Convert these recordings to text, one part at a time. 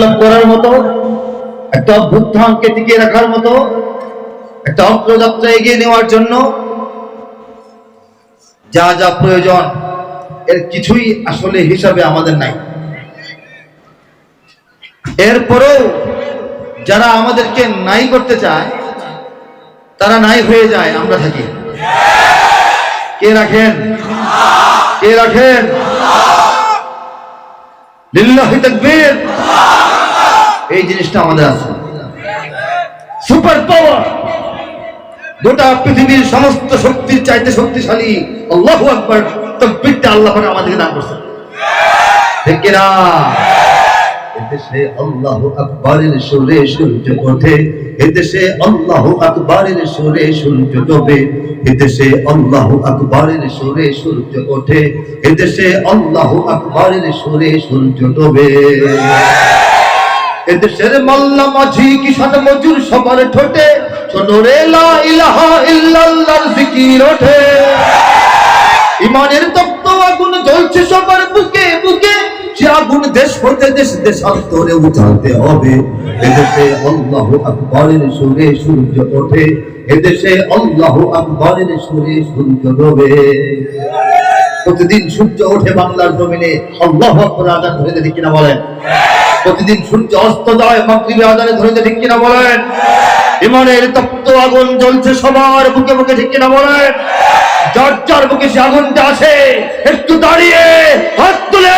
বিপ্লব করার মতো একটা অভ্যুত্থানকে টিকিয়ে রাখার মতো একটা অগ্রযাত্রা এগিয়ে নেওয়ার জন্য যা যা প্রয়োজন, এর কিছুই আসলে হিসাবে আমাদের নাই। এরপরেও যারা আমাদেরকে নাই করতে চায়, তারা নাই হয়ে যায়, আমরা থাকি। কে রাখেন? কে রাখেন? লিল্লাহি তাকবীর। এই জিনিসটা আমাদের আছে। সুপার পাওয়ার গোটা পৃথিবীর সমস্ত শক্তির চাইতে শক্তিশালী, আল্লাহু আকবার, তাকবীরটা আল্লাহ পাক আমাদেরকে দান করছেন ঠিক কি না এদেশে আল্লাহু আকবারের সুরে সূর্য ওঠে, এদেশে আল্লাহু আকবারের সুরে সূর্য ডোবে, এদেশে আল্লাহু আকবারের সুরে সূর্য ওঠে, এদেশে আল্লাহু আকবারের সুরে সূর্য ডোবে। এদেশের মাল্লা মাঝি কিষান মজুর সবার ঠোঁটে, শোনো লা ইলাহা ইল্লাল্লাহর জিকির ওঠে। ইমানের তপ্ত আগুন জ্বলছে সবার বুকে বুকে, সে আগুন দেশ হতে দেশ দেশান্তরে উঠাতে হবে। এদেশে আল্লাহ আকবরের সুরে সূর্য ওঠে, এদেশে আল্লাহ আকবরের সুরে সূর্য ডোবে। প্রতিদিন সূর্য ওঠে বাংলার জমিনে, আল্লাহ আকবর আজান ধরে ঠিক কিনা বলেন? প্রতিদিন সূর্য অস্ত যায়, মাগরিবে আদানে ধরে ঠিক কিনা বলেন? ইমানের তপ্ত আগুন জ্বলছে সবার বুকে বুকে, ঠিক কিনা বলেন? যার যার বুকে সে আগুনটা আছে, একটু দাঁড়িয়ে হাত তুলে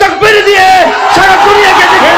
তাকবির দিয়ে সারা দুনিয়াকে দেখে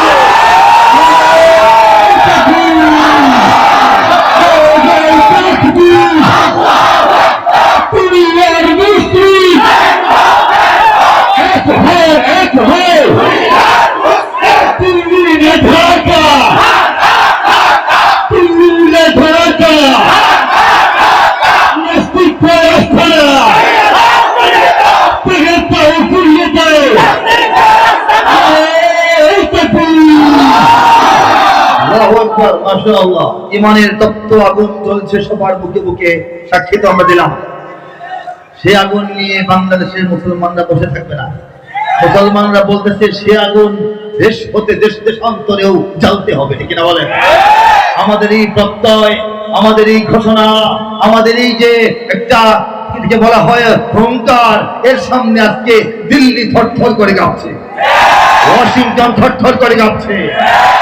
আকবার, মাশাআল্লাহ। তপ্ত আগুন জ্বলছে সবার বুকে বুকে সাক্ষী তো আমরা দিলাম। সে আগুন নিয়ে বাংলাদেশের মুসলমানরা বসে থাকবে না। মুসলমানরা বলতেছে সে আগুন দেশ হতে দেশ দেশান্তরেও হবে ঠিক না বলেন? আমাদের এই প্রত্যয় আমাদের এই ঘোষণা আমাদের এই যে একটা বলা হয় অহংকার এর সামনে আজকে দিল্লি থরথর করে কাঁপছে। ওয়াশিংটন থরথর করে কাঁপছে।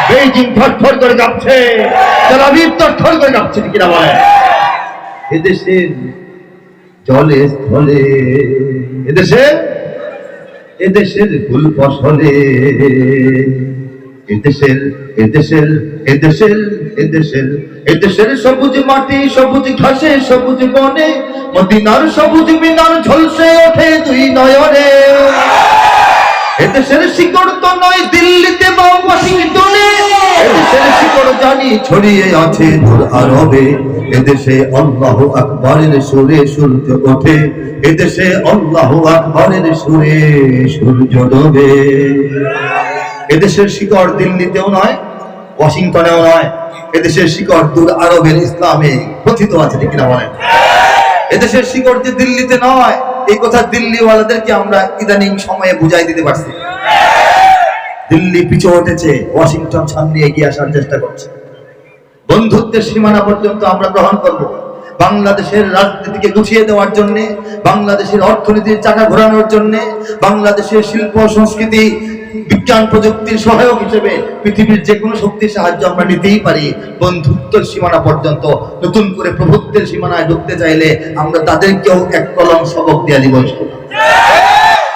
বেইজিং থরথর করে কাঁপছে। তেল আবিব থরথর করে কাঁপছে, ঠিক না বলেন? এদেশের জলে স্থলে এদেশে এদেশের ফুল ফসলে, এদেশের এদেশের এদেশের এদেশের এদেশের সবুজ মাটি, সবুজ ঘাসে, সবুজ বনে, মদিনার সবুজ মিনার ঝলসে ওঠে দুই নয়নে। এদেশের শিকড় তো নয়, দিল্লিতে বা ওয়াশিংটনে এদেশের শিকড় জানি ছড়িয়ে আছে দূর আরবে। এদেশে আল্লাহ আকবরের সুরে সূর্য ওঠে। এদেশে আল্লাহ আকবরের সুরে সূর্য ডোবে। এদেশের শিকড় দিল্লিতেও নয়, ওয়াশিংটনেও নয়। এদেশের শিকড় দূর আরবের ইসলামে কথিত আছে ঠিক কিনা বলেন? এদেশের শিকড় যে দিল্লিতে নয় এই কথা দিল্লিওয়ালাদেরকে আমরা ইদানিং সময়ে বুঝাই দিতে পারছি। দিল্লি পিছু উঠেছে ওয়াশিংটন সামনে এগিয়ে আসার চেষ্টা করছে। বন্ধুত্বের সীমানা পর্যন্ত আমরা গ্রহণ করব। বাংলাদেশের রাজনীতিকে গুছিয়ে দেওয়ার জন্য, বাংলাদেশের অর্থনীতির চাকা ঘোরানোর জন্য, বাংলাদেশের শিল্প সংস্কৃতি বিজ্ঞান প্রযুক্তির সহায়ক হিসেবে পৃথিবীর যে কোনো শক্তির সাহায্য আমরা নিতেই পারি। বন্ধুত্বের সীমানা পর্যন্ত, নতুন করে প্রভুত্বের সীমানায় ঢুকতে চাইলে আমরা তাদেরকেও এক কলম সবক দেওয়া দিব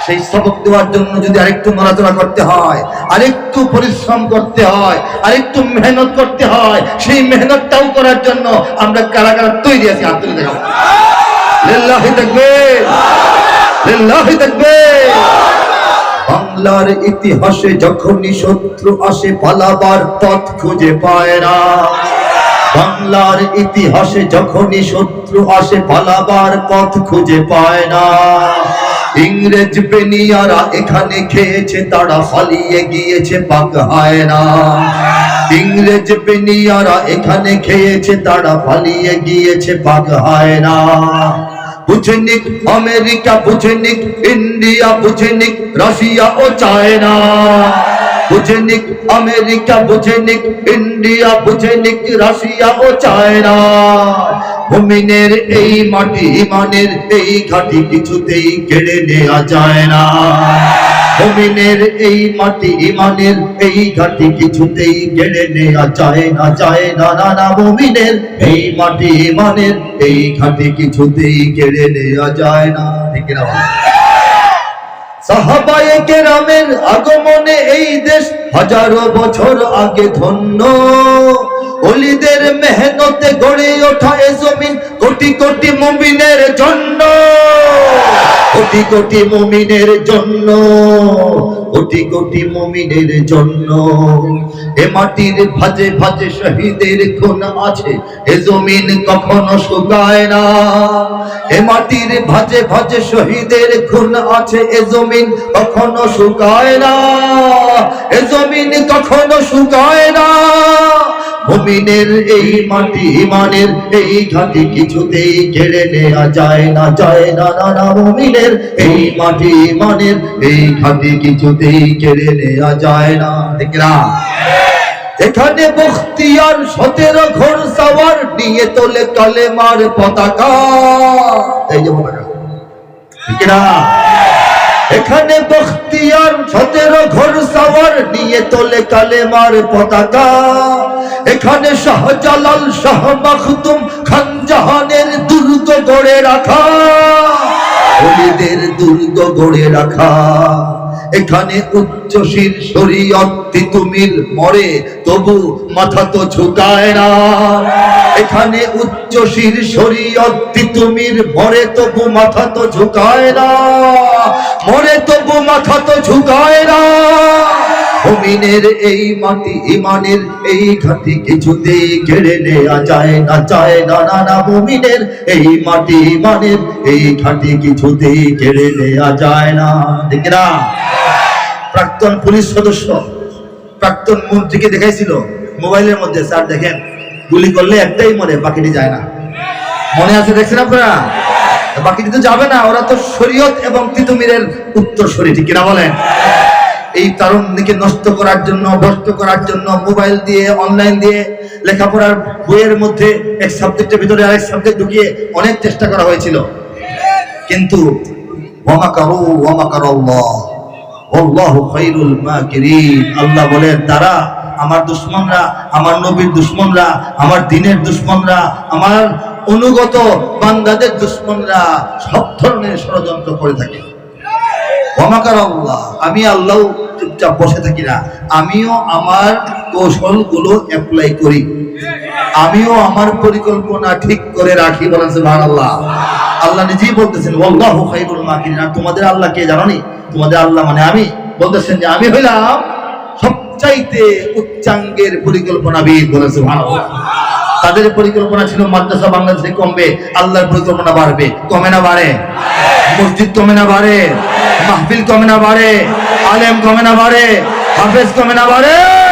সেই সবক দেওয়ার জন্য যদি আরেকটু নড়াচড়া করতে হয়, আরেকটু পরিশ্রম করতে হয়, আরেকটু মেহনত করতে হয়, সেই মেহনতটাও করার জন্য আমরা কারা কারা তৈরি আছি, হাত তুলে দেখাবো বাংলার ইতিহাসে যখনই শত্রু আসে পালাবার পথ খুঁজে পায় না। বাংলার ইতিহাসে যখনই শত্রু আসে পালাবার পথ খুঁজে পায় না। ইংরেজ বেনিয়ারা এখানে খেয়েছে, তারা ফালিয়ে গিয়েছে পাক হয় না। ইংরেজ বেনিয়ারা এখানে খেয়েছে, তারা ফালিয়ে গিয়েছে পাক হয় না। বুঝনিক আমেরিকা বুঝেনিক ইন্ডিয়া বুঝেনিক রাশিয়া ও চায়না। বুঝেনিক আমেরিকা বুঝেনিক ইন্ডিয়া বুঝেনিক রাশিয়া ও চায়না। ভূমিনের এই মাটি, ইমানের এই ঘাটি কিছুতেই কেড়ে নেওয়া যায় না। মুমিনের এই মাটি ইমানের এই ঘাটি কিছুতেই কেড়ে নেওয়া যায় না যায় না না না মুমিনের। এই মাটি ইমানের এই ঘাটি কিছুতেই কেড়ে নেওয়া যায় না। ঠিক না সাহাবায়ে কেরামের আগমনে এই দেশ হাজারো বছর আগে ধন্য। অলিদের মেহনতে গড়ে ওঠা এ জমিন কোটি কোটি মুমিনের জন্য। কোটি কোটি মুমিনের জন্য। কোটি কোটি মুমিনের জন্য। এ মাটির ভাজে ভাজে শহীদের খুন আছে। এ জমিন কখনো শুকায় না। এ মাটির ভাজে ভাজে শহীদের খুন আছে। এ জমিন কখনো শুকায় না। এ জমিন কখনো শুকায় না। মুমিনের এই মাটি ইমানের এই ঘাটি কিছুতেই কেড়ে নেওয়া যায় না যায় না না না, মুমিনের এই মাটি ইমানের এই ঘাটি কিছুতেই কেড়ে নেওয়া যায় না। ঠিক এখানে বখতিয়ার সতেরো ঘোর সাওয়ার নিয়ে তোলে কালেমার পতাকা। এই যে পতাকা। এখানে বখতিয়ার সতেরো ঘোর সাওয়ার নিয়ে তোলে কালেমার পতাকা। এখানে শাহজালাল, শাহ মাখতুম খান জাহানের দুর্গ গড়ে রাখা। অলিদের দুর্গ গড়ে রাখা। এখানে উচ্চশীর শরীয়ত তিতুমির মরে, তবু মাথা তো ঝুঁকায় না। এখানে উচ্চশীর শরীয়ত তিতুমির মরে, তবু মাথা তো ঝুঁকায় না। মরে, তবু মাথা তো ঝুঁকায় না। মুমিনের এই মাটি, ইমানের এই ঘাটি কিছুতেই কেড়ে নেওয়া যায় না যায় না না না। মুমিনের এই মাটি, ইমানের এই ঘাটি কিছুতেই কেড়ে নেওয়া যায় না। ঠিক না? প্রাক্তন পুলিশ সদস্য, প্রাক্তন মন্ত্রীকে দেখাইছিল মোবাইলের মধ্যে, স্যার, দেখেন, গুলি করলে একটাই মরে, বাকিটি যায় না। মনে আছে, দেখছেন আপনারা? বাকিটি তো যাবে না, ওরা তো শরীয়ত এবং তিতুমিরের উত্তর শরী ঠিক কিনা বলেন? এই তারুণ্যকে নষ্ট করার জন্য, ভ্রষ্ট করার জন্য, মোবাইল দিয়ে, অনলাইন দিয়ে, লেখাপড়ার বইয়ের মধ্যে এক সাবজেক্টের ভিতরে আরেক সাবজেক্ট ঢুকিয়ে অনেক চেষ্টা করা হয়েছিল। কিন্তু আল্লাহ বলে, তারা আমার দুশ্মনরা, আমার নবীর দুশ্মনরা, আমার দিনের দুশ্মনরা, আমার অনুগত বান্দাদের দুশ্মনরা সব ধরনের ষড়যন্ত্র করে থাকে। আল্লাহ আমি আল্লাহ চুপচাপ বসে থাকি না। আমিও আমার কৌশলগুলো অ্যাপ্লাই করি। আমিও আমার পরিকল্পনা ঠিক করে রাখি, বলেন সুবহানাল্লাহ। আল্লাহ আল্লাহ নিজেই বলতেছেন, ওয়াল্লাহু খায়রুল মাকিরিন। আর তোমাদের আল্লাহ কে জানো নি? তোমাদের আল্লাহ মানে আমি। বলতেছেন যে আমি হইলাম সবচাইতে উচ্চাঙ্গের পরিকল্পনা পরিকল্পনাবিদ, বলেন সুবহানাল্লাহ। তাদের পরিকল্পনা ছিল মাদ্রাসা বাংলাদেশে কমবে, আল্লাহর পরিকল্পনা বাড়বে। কমে না বাড়ে। মসজিদ কমে না বাড়ে। মাহফিল কমে না বাড়ে। আলেম কমে না বাড়ে। হাফেজ কমে না বাড়ে।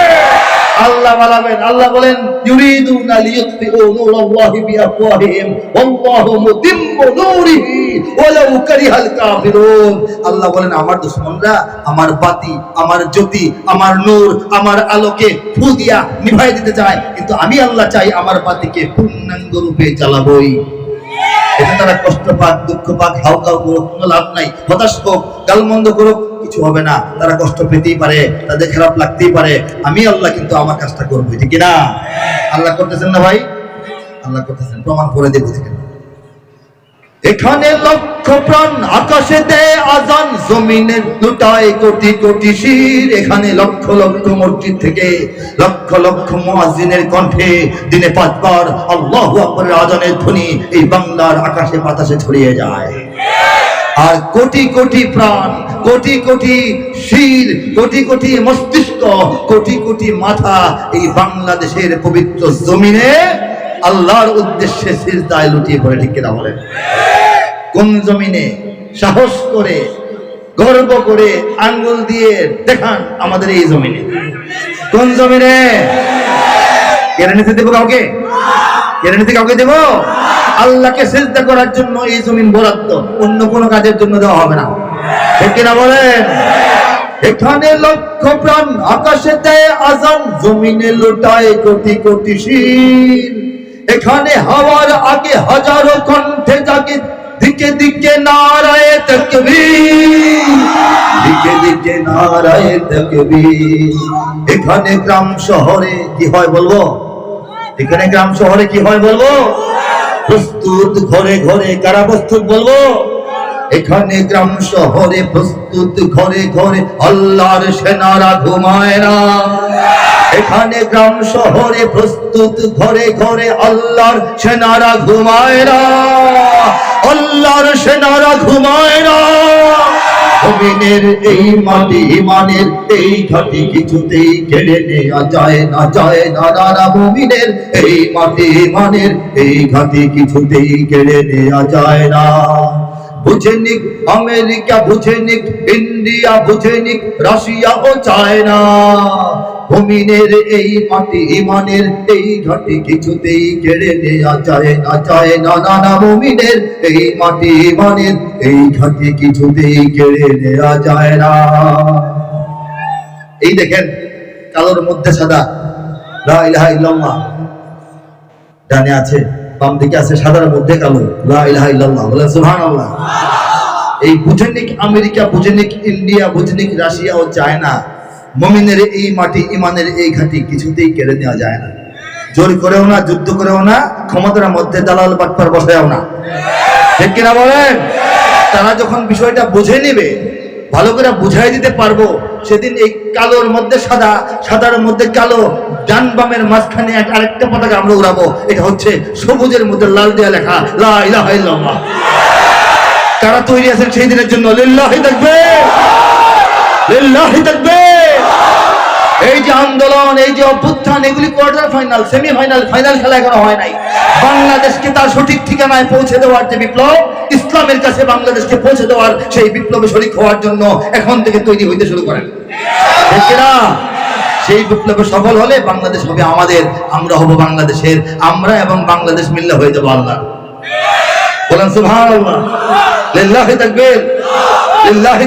আল্লাহ আল্লাহ বলেন লিইউতফিউ নূরাল্লাহি বিআফওয়াহিহিম, ওয়াল্লাহু মুতিম্মু নূরিহি, ওয়ালাউ কারিহাল কাফিরুন। আল্লাহ বলেন, আমার দুশমনরা, আমার বাতি, আমার জ্যোতি, আমার নূর, আমার আলোকে ফু দিয়া নিভাই দিতে চায়, কিন্তু আমি আল্লাহ চাই আমার বাতিকে পূর্ণাঙ্গ রূপে জ্বালাবই। এতে তারা কষ্ট পাক, দুঃখ পাক, হাউ কাউ করুক, কোনো লাভ নাই। হতাশ হোক, গালমন্দ করুক কিছু হবে না। তারা কষ্ট পেতেই পারে, তাদের খারাপ লাগতেই পারে। আমি আল্লাহ কিন্তু আমার কাজটা করব, ঠিক না আল্লাহ করতেছেন না ভাই? আল্লাহ করতেছেন, প্রমাণ করে দেবো এখানে লক্ষ প্রাণ আকাশে দেয় আজান, জমিনের দুটায় কোটি কোটি শির। এখানে লক্ষ লক্ষ মসজিদ থেকে লক্ষ লক্ষ মুয়াজ্জিনের কণ্ঠে দিনে পাঁচবার আল্লাহু আজানের ধ্বনি এই বাংলার আকাশে বাতাসে ছড়িয়ে যায়। আর কোটি কোটি প্রাণ, কোটি কোটি শির, কোটি কোটি মস্তিষ্ক, কোটি কোটি মাথা এই বাংলাদেশের পবিত্র জমিনে আল্লাহর উদ্দেশ্যে সিজদায় লুটিয়ে পড়ে, ঠিক কিনা বলেন? কোন জমিনে সাহস করে, গর্ব করে আঙ্গুল দিয়ে দেখান আমাদের এই জমিনে? কোন জমিনে? কেড়ে নিতে দেবো কাউকে? কেড়ে নিতে কাউকে দেবো? আল্লাহকে সেজদা করার জন্য এই জমিন বরাদ্দ। অন্য কোনো কাজের জন্য দেওয়া হবে না। ঠিক কিনা বলেন? এখানে লক্ষ প্রাণ আকাশে দেয় আজান, জমিনে লুটায় কোটি কোটি শির। এখানে হাওয়ার আগে হাজারো কণ্ঠে জাগে দিকে দিকে নারায় তকবীর। দিকে দিকে নারায় তকবীর। এখানে গ্রাম শহরে কি হয় বলব? এখানে গ্রাম শহরে কি হয় বলব? প্রস্তুত ঘরে ঘরে কারা প্রস্তুত বলব? এখানে গ্রাম শহরে প্রস্তুত ঘরে ঘরে আল্লাহর সেনারা ঘুমায় না। এখানে গ্রাম শহরে প্রস্তুত ঘরে ঘরে আল্লাহর সেনারা ঘুমায় না। আল্লাহর সেনারা ঘুমায় না। জমিনের এই মাটি ইমানের এই ঘাটি কিছুতেই কেড়ে নেওয়া যায় না যায় না। দাদা মুমিনের এই মাটি ইমানের এই ঘাটি কিছুতেই কেড়ে নেওয়া যায় না। বুঝেনিক আমেরিকা বুঝেনিক ইন্ডিয়া বুঝেনিক রাশিয়া ও চায়না। ভূমিনের এই মাটি, ইমানের এই ঘাটি কিছুতেই কেড়ে নেওয়া যায় না যায় না। নানা ভূমিনের এই মাটি, ইমানের এই ঘাটি কিছুতেই কেড়ে নেওয়া যায় না। এই দেখেন, কালোর মধ্যে সাদা। লা ইলাহা ইল্লাল্লাহ। ডানে আছে, বাম দিকে আছে সাদার মধ্যে কালো। লা ইলাহা ইল্লাল্লাহ। বলেন সুবহানাল্লাহ। এই বুঝেনিক আমেরিকা বুঝেনিক ইন্ডিয়া বুঝেনিক রাশিয়া ও চায়না মমিনের এই মাটি ইমানের এই ঘাটি কিছুতেই কেড়ে নেওয়া যায় না। জোর করেও না, যুদ্ধ করেও না, ক্ষমতার মধ্যে দালাল বাটপার বসায়ও না। ঠিক কিনা বলেন? তারা যখন বিষয়টা বুঝে নেবে, ভালো করে বুঝাই দিতে পারব, সেদিন এই কালোর মধ্যে সাদা, সাদার মধ্যে কালো, ডান বামের মাঝখানে এক আরেকটা পতাকা আমরা উড়াবো। এটা হচ্ছে সবুজের মধ্যে লাল দেয়া লেখা, লা ইলাহা ইল্লাল্লাহ। কারা তৈরি আছেন সেই দিনের জন্য? লিল্লাহি থাকবে লিল্লাহি থাকবে এই যে আন্দোলন, এই যে অভ্যুত্থান, এগুলি কোয়ার্টার ফাইনাল সেমি ফাইনাল খেলা এখনও হয় নাই। বাংলাদেশকে তার সঠিক ঠিকানায় পৌঁছে দেওয়ার যে বিপ্লব, ইসলামের কাছে বাংলাদেশকে পৌঁছে দেওয়ার সেই বিপ্লবে শরিক হওয়ার জন্য এখন থেকে তৈরি হইতে শুরু করেন। সেই বিপ্লবে সফল হলে বাংলাদেশ হবে আমাদের, আমরা হব বাংলাদেশের, আমরা এবং বাংলাদেশ মিললে হয়ে যাব আল্লাহ। বলেন লিল্লাহি তাকবীর। লিল্লাহি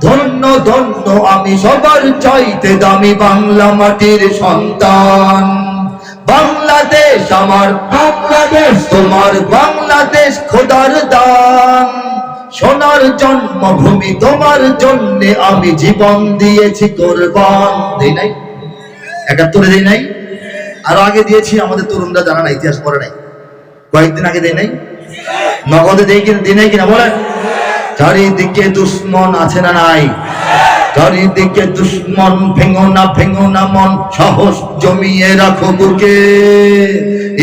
ধন্য ধন্য আমি সবার চাইতে দামি বাংলা মাটির সন্তান। বাংলাদেশ আমার বাংলাদেশ, তোমার বাংলাদেশ খোদার দান। সোনার জন্মভূমি তোমার জন্য আমি জীবন দিয়েছি কোরবান। দেই নাই? একাত্তরে দেই নাই? আরও আগে দিয়েছি, আমাদের তরুণরা জানা না, ইতিহাস পড়ে নাই। কয়েকদিন আগে দেয় নাই? নগদে দেয় কিনা, দিই নাই কিনা, বলেন। চারিদিকে দুশ্মন আছে না নাই? চারিদিকে দুশ্মন, ভেঙো না ভেঙো না মন, সাহস জমিয়ে রাখো বুকে।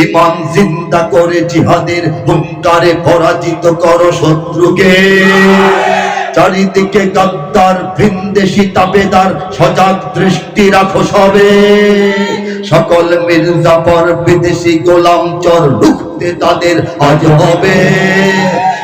ইমান জিন্দা করে জিহাদের হুঙ্কারে পরাজিত করো শত্রুকে। চারিদিকে গদ্দার, ভিনদেশি তাবেদার, সজাগ দৃষ্টি রাখো সবে। সকল মির্জাফর বিদেশি গোলাম চর রুখতে তাদের আজ হবে।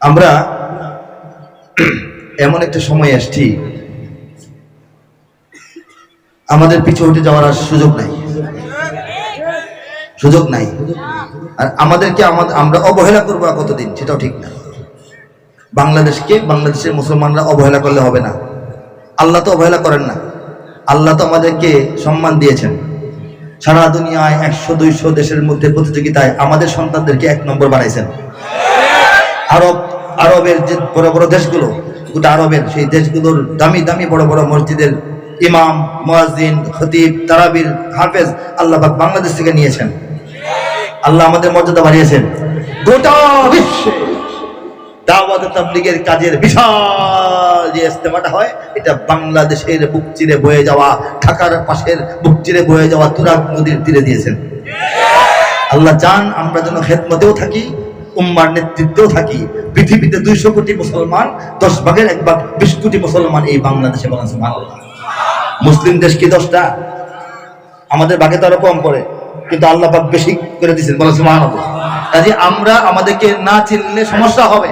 আমরা এমন একটা সময় আসছি, আমাদের পিছু হটে যাওয়ার আর সুযোগ নাই। সুযোগ নাই। আর আমাদেরকে আমাদের আমরা অবহেলা করব কতদিন, সেটাও ঠিক না। বাংলাদেশকে, বাংলাদেশের মুসলমানরা অবহেলা করলে হবে না। আল্লাহ তো অবহেলা করেন না। আল্লাহ তো আমাদেরকে সম্মান দিয়েছেন। সারা দুনিয়ায় একশো, দুইশো দেশের মধ্যে প্রতিযোগিতায় আমাদের সন্তানদেরকে এক নম্বর বানাইছেন। আরব আরবের যে বড় বড় দেশগুলো, গোটা আরবের সেই দেশগুলোর দামি দামি বড় বড় মসজিদের ইমাম, মুয়াজ্জিন, খতিব, তারাবির, হাফেজ আল্লাহ পাক বাংলাদেশ থেকে নিয়েছেন। আল্লাহ আমাদের মর্যাদা বাড়িয়েছেন। গোটা বিশ্বে দাওয়াত তাবলিগের কাজের বিশাল যে ইস্তেমাটা হয়, এটা বাংলাদেশের বুক চিরে বয়ে যাওয়া, ঢাকার পাশের বুক চিরে বয়ে যাওয়া তুরাগ নদীর তীরে দিয়েছেন। আল্লাহ চান আমরা যেন খেদমতেও থাকি উম্মার নেতৃত্বেও থাকি। পৃথিবীতে দুইশো কোটি মুসলমান, দশ ভাগের এক ভাগ বিশ কোটি মুসলমান এই বাংলাদেশে বলেন সুবহানাল্লাহ। মুসলিম দেশ কি দশটা? আমাদের ভাগে তো আরও কম পড়ে, কিন্তু আল্লাহ বেশি করে দিচ্ছেন বলেছে মহানব কাজে আমরা আমাদেরকে না চিনলে সমস্যা হবে।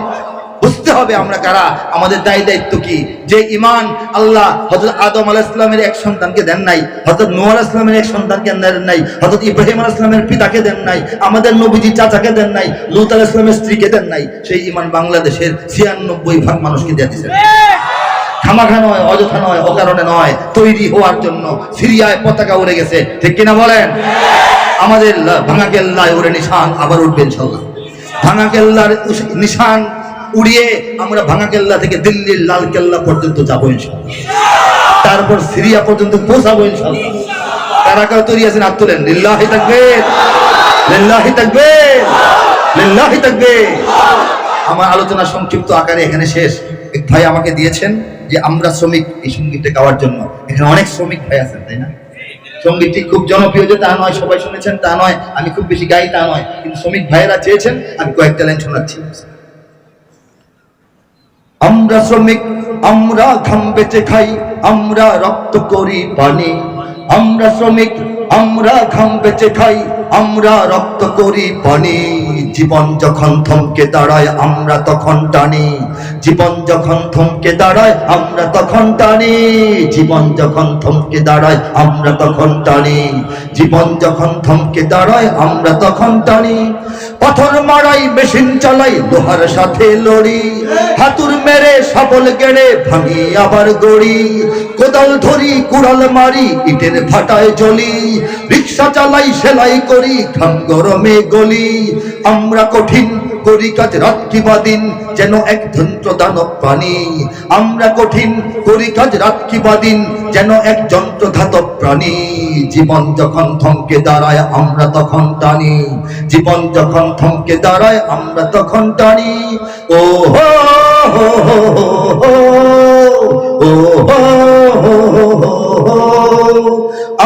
বুঝতে হবে আমরা কারা, আমাদের দায় দায়িত্ব কি? যে ইমান আল্লাহ হজরত আদম আলাহ ইসলামের এক সন্তানকে দেন নাই হজরত আলাহ ইসলামের এক সন্তানকে দেন নাই হজরত ইব্রাহিম আলাহ ইসলামের পিতাকে দেন নাই, আমাদের নবীজি চাচাকে দেন নাই, লুত আলাহ ইসলামের স্ত্রীকে দেন নাই, সেই ইমান বাংলাদেশের ছিয়ানব্বই ভাগ মানুষকে দিয়ে দিয়েছেন খামাখা নয়, অযথা নয়, অকারণে নয়, তৈরি হওয়ার জন্য সিরিয়ায় পতাকা উড়ে গেছে, ঠিক কিনা বলেন? আমাদের ভাঙা কেল্লায় উড়ে নিশান আবার উঠবে ইনশাল্লাহ। ভাঙা কেল্লার নিশান উড়িয়ে আমরা ভাঙা কেল্লা থেকে দিল্লির লাল কেল্লা পর্যন্ত যাব তারপর সিরিয়া পর্যন্ত পৌঁছাবো ইনশাল্লাহ। কারা কারা তৈরি আছেন হাত তোলেন লিল্লাহি থাকবে লিল্লাহি থাকবে লিল্লাহি থাকবে আমার আলোচনা সংক্ষিপ্ত আকারে এখানে শেষ। এক ভাই আমাকে দিয়েছেন যে আমরা শ্রমিক এই সঙ্গীতটা গাওয়ার জন্য। এখানে অনেক শ্রমিক ভাই আছেন, তাই না? সঙ্গীতটি খুব জনপ্রিয় যে তা নয়, সবাই শুনেছেন, তা নয়। আমি খুব বেশি গাই তা নয়। কিন্তু শ্রমিক ভাইয়েরা চেয়েছেন, আমি কয়েকটা লাইন শোনাচ্ছি। আমরা শ্রমিক, আমরা ঘাম বেঁচে খাই, আমরা রক্ত করি পানি। আমরা শ্রমিক, আমরা ঘাম বেঁচে খাই, আমরা রক্ত করি পানি। জীবন যখন থমকে দাঁড়ায়, আমরা তখন টানি। জীবন যখন থমকে দাঁড়ায়, আমরা তখন টানি। জীবন যখন থমকে দাঁড়ায়, আমরা তখন টানি। জীবন যখন থমকে দাঁড়ায়, আমরা তখন টানি। পাথর মারাই মেশিন চালাই, লোহার সাথে লড়ি। হাতুর মেরে সবল গেড়ে ভাঙি আবার গড়ি। কোদাল ধরি, কুড়াল মারি, ইটের ফাটায় জ্বলি। রিক্সা চালাই, সেলাই করি, ঘাম গরমে গলি। আমরা কঠিন করি কাজ রাত্রি বা দিন যেন এক যন্ত্র দানব প্রাণী। আমরা কঠিন করি কাজ রাত্রি বা দিন যেন এক যন্ত্র ধাতব প্রাণী। জীবন যখন থমকে দাঁড়ায়, আমরা তখন টানি। জীবন যখন থমকে দাঁড়ায়, আমরা তখন টানি। ও হো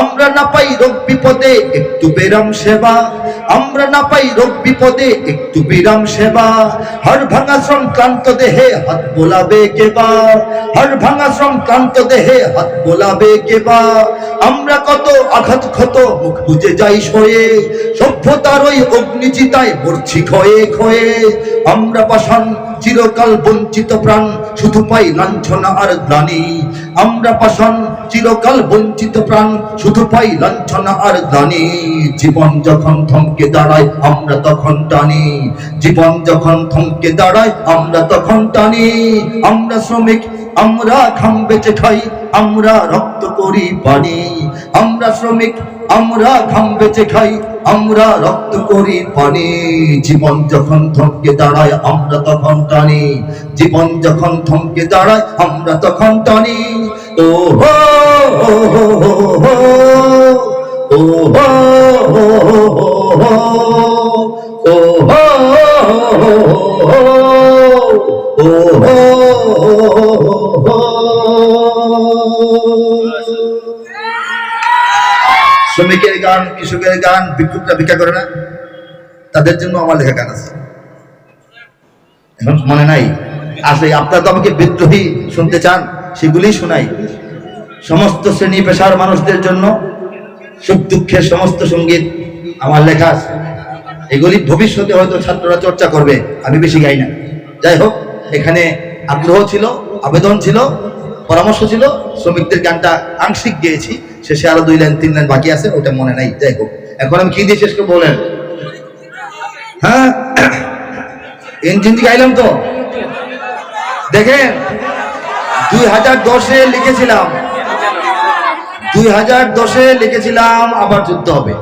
আমরা না পাই রোগ বিপদে, একটু বেরাম সেবা। আমরা না পাই রোগ বিপদে, একটু বিরাম সেবা। হর ভাঙা শ্রম ক্লান্ত দেহে হাত বোলাবে কেবা হাড় ভাঙা শ্রম ক্লান্ত দেহে হাত বোলাবে কেবা আমরা কত আঘাত ক্ষত, মুখ বুঝে যাই সয়ে। সভ্যতার ওই অগ্নিচিতায় মরছি ক্ষয়ে ক্ষয়ে। আমরা পাষাণ চিরকাল বঞ্চিত প্রাণ, শুধু পাই লাঞ্ছনা আর গ্লানি। আমরা পাষাণ, চিরকাল বঞ্চিত প্রাণ, শুধু পাই লাঞ্ছনা আর গ্লানি। জীবন যখন থমকে দাঁড়ায়, আমরা তখন টানি। জীবন যখন থমকে দাঁড়ায়, আমরা তখন টানি। আমরা শ্রমিক, আমরা ঘাম বেঁচে খাই, আমরা রক্ত করি পানি। আমরা শ্রমিক, আমরা ঘাম বেঁচে খাই, আমরা রক্ত করি পানি। জীবন যখন থমকে দাঁড়ায়, আমরা তখন টানি। জীবন যখন থমকে দাঁড়ায়, আমরা তখন টানি। ও হো ও হো গান, কৃষকের গান ভিক্ষুকরা ভিক্ষা করে না। তাদের জন্য আমার লেখা গান আছে। এখন মনে নাই? আসলে আপনারা তো আমাকে বিদ্রোহী শুনতে চান সেগুলি শোনাই। সমস্ত শ্রেণি পেশার মানুষদের জন্য সুখ দুঃখের সমস্ত সংগীত আমার লেখা আছে। এগুলি ভবিষ্যতে হয়তো ছাত্ররা চর্চা করবে, আমি বেশি গাই না। যাই হোক, এখানে আগ্রহ ছিল, আবেদন ছিল, পরামর্শ ছিল, শ্রমিকদের গানটা আংশিক গিয়েছি শেষে আরও দুই লাইন, তিন লাইন বাকি আছে, ওটা মনে নাই, যাই হোক। এখন আমি কি দিয়ে শেষ করে বলেন? হ্যাঁ? ইঞ্জিন গাইলাম তো। দেখেন, দুই হাজার দশে লিখেছিলাম। দুই হাজার দশে লিখেছিলাম, আবার যুদ্ধ হবে।